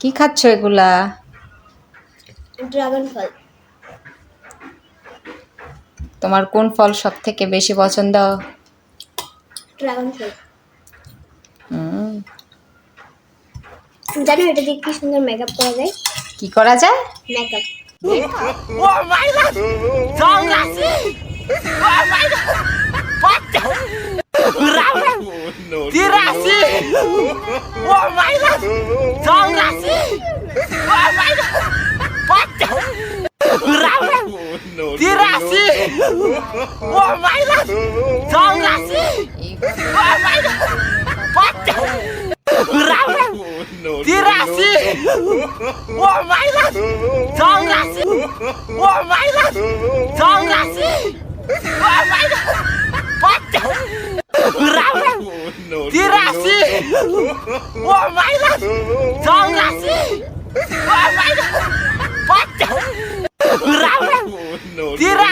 কি খাচ্ছ এগুলা? ড্রাগন ফল। তোমার কোন ফল সব থেকে বেশি পছন্দ? ড্রাগন ফল। জানো এটা দিয়ে কি সুন্দর মেকআপ করা যায়? কি করা যায়? Makeup 是，我买了，张老师，我买了，我操！Rau lah, tirasi, wah mainlah, jang nasi, wah mainlah, jang nasi, wah mainlah, pacar. Rau lah, tirasi, wah mainlah, jang nasi, wah mainlah, pacar. Rau lah, tirasi.